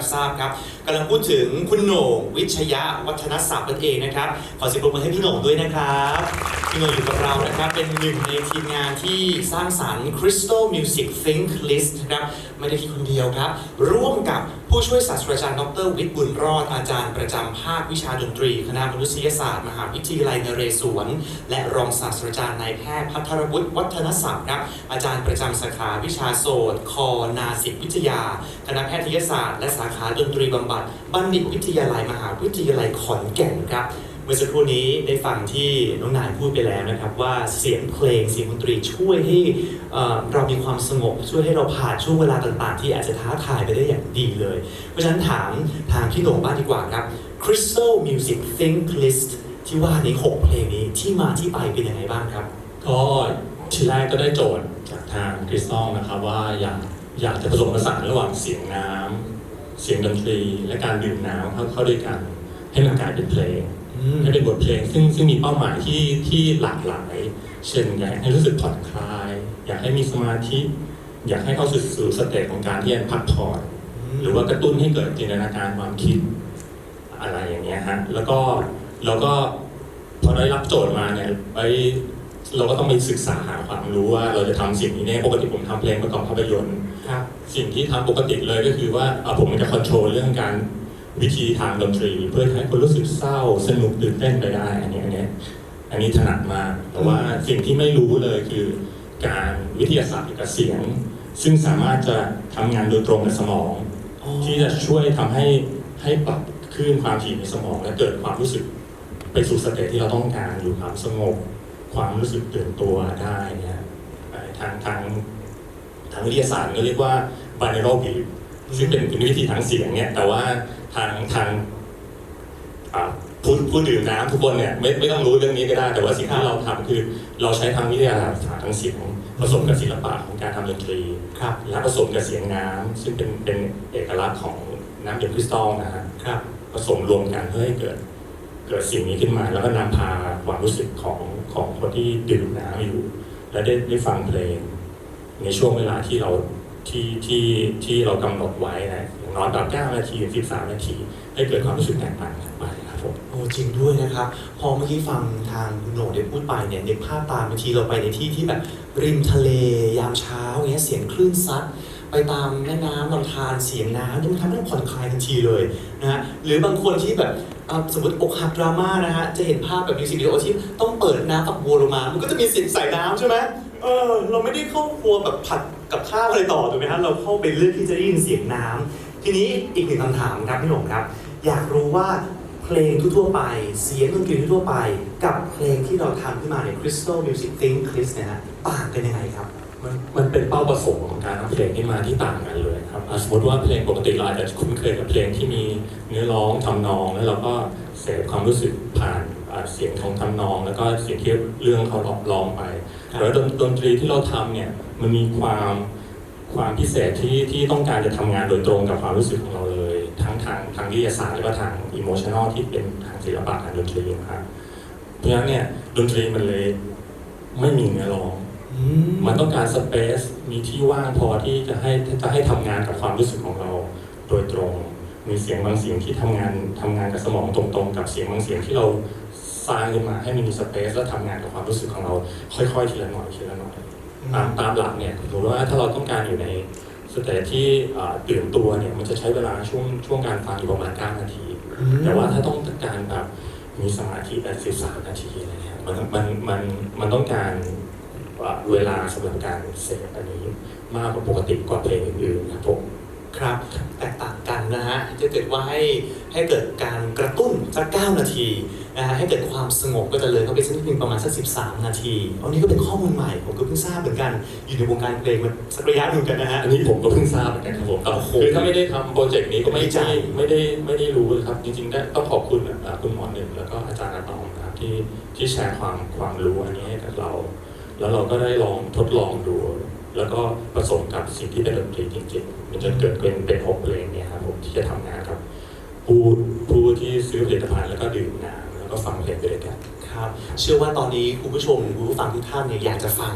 ับทราบครับกำลังพูดถึงคุณโหน่งวิชยะวัฒนศักดิ์นั่นเองนะครับ ขอเสียงปรบมือให้พี่โหน่งด้วยนะครับพี่โหน่งอยู่กับเรานะครับ เป็นหนึ่งในทีมงานที่สร้างสรรค์ Crystal Music Think List นะครับ ไม่ได้คิดคนเดียวครับ ร่วมกับ ผู้ช่วยศาสตราจารย์ดรวิทย์บุญรอดอาจารย์ประจำภาควิชาดนตรี คณะมนุษยศาสตร์ มหาวิทยาลัยนเรศวร และรองศาสตราจารย์นายแพทย์พัทรวุฒิวัฒนศัพท์ครับอาจารย์ประจำสาขาวิชาโสตคอนาสิกวิทยา คณะแพทยศาสตร์ และสาขาดนตรีบำบัดบัณฑิตวิทยาลัยมหาวิทยาลัยขอนแก่นครับ มื่อสักครู่นี้ได้ฟังที่น้องนายพูดไปแล้วนะครับว่าเสียงเพลงเสียงดนตรีช่วยให้เอ่เรามีความสงบช่วยให้เราผ่านช่วงเวลาต่างๆ ที่อาจจะท้าทายไปได้อย่างดีเลย เพราะฉะนั้นถามทางพี่โหน่งบ้างดีกว่าครับ Crystal Music Think List ที่ว่าในหกเพลงนี้ที่มาที่ไปเป็นยังไงบ้างครับ ก็ทีแรกก็ได้โจทย์จากทางคริสตัลนะครับว่าอยากอยากจะผสมผสานระหว่างเสียงน้ำเสียงดนตรีและการดื่มน้ำเข้าเข้าด้วยกัน ให้มันกลายเป็นเพลง ให้เป็นบทเพลงซึ่งซึ่งมีเป้าหมายที่ที่หลากหลาย เช่นอยากให้รู้สึกผ่อนคลาย อยากให้มีสมาธิ อยากให้เข้าสู่สู่สเตจของการที่จะพักผ่อนหรือว่ากระตุ้นให้เกิดจินตนาการความคิดอะไรอย่างเงี้ยฮะแล้วก็เราก็พอได้รับโจทย์มาเนี่ยไปเราก็ต้องไปศึกษาหาความรู้ว่าเราจะทำสิ่งนี้เนี่ยปกติผมทำเพลงประกอบภาพยนตร์ครับสิ่งที่ทำปกติเลยก็คือว่าเอาผมจะคอนโทรลเรื่องการ วิธีทางดนตรี เพื่อให้คนรู้สึกเศร้าสนุกตื่นเต้นไปได้ อันนี้อันนี้อันนี้ถนัดมากแต่ว่าสิ่งที่ไม่รู้เลยคือการวิทยาศาสตร์เกี่ยวกับเสียง ซึ่งสามารถจะทำงานโดยตรงกับสมอง ที่จะช่วยทำให้ให้ปรับคลื่นความถี่ในสมอง และเกิดความรู้สึกไปสู่สเตจที่เราต้องการอยู่ความสงบ ความรู้สึกตื่นตัวได้เนี่ยเอ่อทางทางทางวิทยาศาสตร์ก็เรียกว่า binaural beat ซึ่งเป็นเป็นวิธีทางเสียงเนี่ย แต่ว่าทางทางอ่าผู้ผู้ดื่มน้ำทุกคนเนี่ยไม่ไม่ต้องรู้เรื่องนี้ก็ได้ แต่ว่าสิ่งที่เราทำคือ เราใช้ทางวิทยาศาสตร์ทางเสียงผสมกับศิลปะของการทำดนตรีครับและผสมกับเสียงน้ำซึ่งเป็นเป็นเอกลักษณ์ของน้ำดื่มคริสตัลนะฮะครับผสมรวมกันเพื่อให้เกิดเกิดสิ่งนี้ขึ้นมา แล้วก็นำพาความรู้สึกของของคนที่ดื่มน้ำอยู่ และได้ได้ฟังเพลงในช่วงเวลาที่เรา ที่ที่ที่เรากำหนดไว้นะอน้อยแบบ9นาที13นาที ให้เกิดความรู้สึกแตกต่างกันไปครับผมโอ้จริงด้วยนะครับ พอเมื่อกี้ฟังทางคุณโหน่งได้พูดไปเนี่ยนึกภาพตามบางทีเราไปในที่ที่แบบริมทะเลยามเช้าอย่างเงี้ยเสียงคลื่นซัดไปตามแม่น้ำลำธารเสียงน้ำมันทำให้เราผ่อนคลายทันทีเลยนะฮะหรือบางคนที่แบบสมมติอกหักดราม่านะฮะจะเห็นภาพแบบมิวสิกวิดีโอที่ต้องเปิดน้ำฝักบัวลงมา มันก็จะมีเสียงใส่น้ำใช่ไหม เออเราไม่ได้เข้าครัวแบบผัดกับข้าวอะไรต่อถูกไหมฮะเราเข้าไปเลือกที่จะได้ยินเสียงน้ำทีนี้อีกหนึ่งคำถามครับพี่หนุ่มครับ อยากรู้ว่าเพลงทั่วไป เสียงดนตรีทั่วไป กับเพลงที่เราทำขึ้นมาใน Crystal Music Think List เนี่ยฮะต่างกันยังไงครับ มันมันเป็นเป้าประสงค์ของการทำเพลงที่มาที่ต่างกันเลยครับอะสมมติว่าเพลงปกติเราอาจจะคุ้นเคยกับเพลงที่มีเนื้อร้องทำนอง แล้วเราก็เสพความรู้สึกผ่านอะเสียงของทำนอง แล้วก็เสียงที่เรื่องเขาร้องไปครับแล้วดนดนตรีที่เราทำเนี่ยมันมีความความพิเศษที่ที่ต้องการจะทำงานโดยตรงกับความรู้สึกของเราเลย ทั้งทางทางวิทยาศาสตร์และก็ทางอิโมชันอลที่เป็นทางศิลปะทางดนตรีนะครับเพราะฉะนั้นเนี่ยดนตรีมันเลยไม่มีเนื้อร้องอื มมันต้องการสเปซมีที่ว่างพอที่จะให้จะให้ทำงานกับความรู้สึกของเราโดยตรง มีเสียงบางเสียงที่ทำงานทำงานกับสมองตรงๆ กับเสียงบางเสียงที่เราสร้างขึ้นมาให้มันมีสเปซแล้วทำงานกับความรู้สึกของเรา ค่อยๆทีละหน่อยทีละหน่อยตามตามหลักเนี่ยสมมติว่าถ้าเราต้องการอยู่ในสเตจที่อ่าตื่นตัวเนี่ยมันจะใช้เวลาช่วงช่วงการฟังอยู่ประมาณ9นาทีอืมแต่ว่าถ้าต้องการแบบมีสมาธิแบบ13นาทีอะไรเงี้ยมันมันมันมันต้องการอ่า เวลาสำหรับการเสพอันนี้มากกว่าปกติกว่าเพลงอื่นๆครับผมครับแตกต่างกันนะฮะถ้าเกิดว่าให้ให้เกิดการกระตุ้นสัก9นาทีนะฮะให้เกิดความสงบก็จะเลยเข้าไปสักนิดนึงประมาณสัก13นาทีอันนี้ก็เป็นข้อมูลใหม่ผมก็เพิ่งทราบเหมือนกันอยู่ในวงการเพลงมาสักระยะหนึ่งกันนะฮะอันนี้ผมก็เพิ่งทราบเหมือนกันครับผมแต่โอ้โหคือถ้าไม่ได้ทำโปรเจกต์นี้ก็ไม่ดีใจได้ไม่ได้ไม่ได้รู้เลยครับ จริงๆได้ต้องขอบคุณอ่าคุณหมอหนึ่งแล้วก็อาจารย์อาตอมนะครับที่ที่แชร์ความความรู้อันนี้ให้กับเรา แล้วเราก็ได้ลองทดลองดู แล้วก็ผสมกับสิ่งที่เป็นดนตรีจริงๆมันจนเกิดเป็นเป็นหกเพลงเนี่ยครับผมที่จะทำงานครับผู้ผู้ที่ซื้อผลิตภัณฑ์แล้วก็ดื่มน้ำแล้วก็ฟังเพลงไปด้วยกันครับ เชื่อว่าตอนนี้คุณผู้ชมคุณผู้ฟังทุกท่านเนี่ยอยากจะฟัง